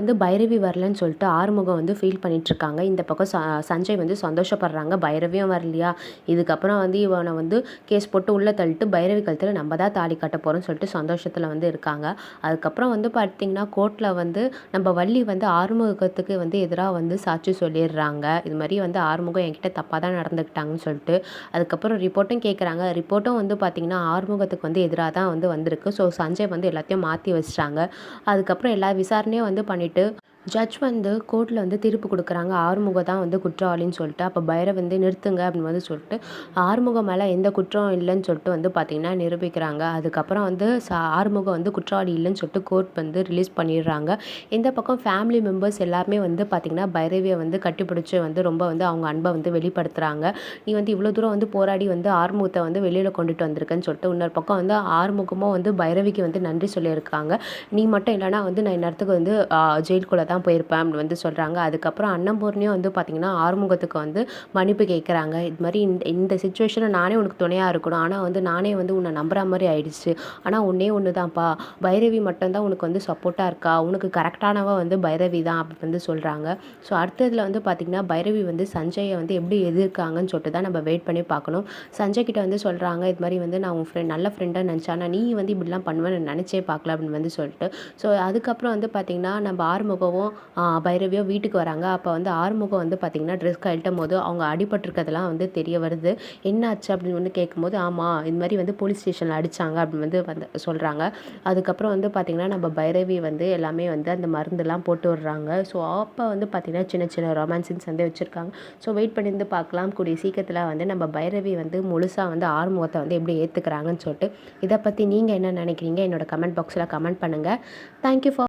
வந்து பைரவி வரலன்னு சொல்லிட்டு ஆறுமுகம் வந்து ஃபீல் பண்ணிகிட்ருக்காங்க இந்த பக்கம் ச சஞ்சய் வந்து சந்தோஷப்படுறாங்க. பைரவியும் வரலையா? இதுக்கப்புறம் வந்து இவனை வந்து கேஸ் போட்டு உள்ளே தள்ளிட்டு பைரவி கழுத்தில் நம்ம தான் தாலி கட்ட போகிறோம்னு சொல்லிட்டு சந்தோஷத்தில் வந்து இருக்காங்க. அதுக்கப்புறம் வந்து பார்த்திங்கன்னா கோர்ட்டில் வந்து நம்ம வள்ளி வந்து ஆறுமுகத்துக்கு வந்து எதிராக வந்து சாட்சி சொல்லிடுறாங்க. இது மாதிரி வந்து ஆறுமுகம் என்கிட்ட தப்பாக தான் நடந்துக்கிட்டாங்கன்னு சொல்லிட்டு அதுக்கப்புறம் ரிப்போர்ட்டும் கேட்குறாங்க ரிப்போர்ட்டும் வந்து பார்த்திங்கன்னா ஆறுமுகத்துக்கு வந்து எதிராக தான் வந்து வந்திருக்கு. ஸோ சஞ்சய் வந்து எல்லாத்தையும் மாற்றி வச்சிட்டாங்க. அதுக்கப்புறம் எல்லா விசாரணையும் வந்து ആയിട്ട് ஜட்ஜ் வந்து கோர்ட்டில் வந்து தீர்ப்பு கொடுக்குறாங்க. ஆறுமுகம் தான் வந்து குற்றவாளின்னு சொல்லிட்டு அப்போ பைரவ் வந்து நிறுத்துங்க அப்படின்னு வந்து சொல்லிட்டு ஆறுமுகம் மேலே எந்த குற்றம் இல்லைன்னு சொல்லிட்டு வந்து பார்த்திங்கன்னா நிரூபிக்கிறாங்க. அதுக்கப்புறம் வந்து ஆறுமுகம் வந்து குற்றவாளி இல்லைன்னு சொல்லிட்டு கோர்ட் வந்து ரிலீஸ் பண்ணிடுறாங்க. இந்த பக்கம் ஃபேமிலி மெம்பர்ஸ் எல்லாருமே வந்து பார்த்திங்கன்னா பைரவியை வந்து கட்டிப்பிடிச்சி வந்து ரொம்ப வந்து அவங்க அன்பை வந்து வெளிப்படுத்துகிறாங்க நீ வந்து இவ்வளோ தூரம் வந்து போராடி வந்து ஆறுமுகத்தை வந்து வெளியில் கொண்டுட்டு வந்திருக்கேன்னு சொல்லிட்டு இன்னொரு பக்கம் வந்து ஆறுமுகமும் வந்து பைரவிக்கு வந்து நன்றி சொல்லியிருக்காங்க. நீ மட்டும் இல்லைனா வந்து நான் இந்நேரத்துக்கு வந்து ஜெயிலுக்குள்ளே தான் போயிருப்பேன் அப்படின்னு வந்து சொல்கிறாங்க அதுக்கப்புறம் அன்னபூர்ணியும் வந்து பார்த்திங்கன்னா ஆறுமுகத்துக்கு வந்து மன்னிப்பு கேட்குறாங்க இது மாதிரி இந்த இந்த சுச்சுவேஷனில் நானே உனக்கு துணையாக இருக்கணும். ஆனால் வந்து நானே வந்து உன்னை நம்புற மாதிரி ஆயிடுச்சு. ஆனால் ஒன்றே ஒன்று தான்ப்பா பைரவி மட்டும்தான் உனக்கு வந்து சப்போர்ட்டாக இருக்கா? உனக்கு கரெக்டானவ வந்து பைரவி தான் அப்படி வந்து சொல்கிறாங்க ஸோ அடுத்ததில் வந்து பார்த்திங்கன்னா பைரவி வந்து சஞ்சயை வந்து எப்படி எதிர்க்காங்கன்னு சொல்லிட்டு தான் நம்ம வெயிட் பண்ணி பார்க்கணும். சஞ்சய் கிட்ட வந்து சொல்கிறாங்க இது மாதிரி வந்து நான் உன் ஃப்ரெண்ட் நல்ல ஃப்ரெண்டாக நினச்சா ஆனால் நீ வந்து இப்படிலாம் பண்ணுவேன்னு நினச்சே பார்க்கல அப்படின்னு வந்து சொல்லிட்டு. ஸோ அதுக்கப்புறம் வந்து பார்த்திங்கன்னா நம்ம ஆறுமுகவும் பைரவியோ வீட்டுக்கு வராங்க. அப்போ வந்து ஆறுமுகம் வந்து பார்த்திங்கன்னா ட்ரெஸ் கழட்டும் போது அவங்க அடிபட்டிருக்கிறதுலாம் வந்து தெரிய வருது. என்னாச்சு? அப்படின்னு வந்து கேட்கும்போது ஆமாம் இது மாதிரி வந்து போலீஸ் ஸ்டேஷனில் அடித்தாங்க அப்படின்னு வந்து வந்து சொல்கிறாங்க அதுக்கப்புறம் வந்து பார்த்திங்கன்னா நம்ம பைரவி வந்து எல்லாமே வந்து அந்த மருந்துலாம் போட்டு விடுறாங்க. ஸோ அப்போ வந்து பார்த்திங்கன்னா சின்ன சின்ன ரொமான்சின்ஸ் வந்து வச்சுருக்காங்க. ஸோ வெயிட் பண்ணியிருந்து பார்க்கலாம் கூடிய சீக்கிரத்தில் வந்து நம்ம பைரவி வந்து முழுசாக வந்து ஆறுமுகத்தை வந்து எப்படி ஏற்றுக்கிறாங்கன்னு சொல்லிட்டு இதை பற்றி நீங்கள் என்ன நினைக்கிறீங்க? என்னோட கமெண்ட் பாக்ஸில் கமெண்ட் பண்ணுங்கள் தேங்க்யூ ஃபார்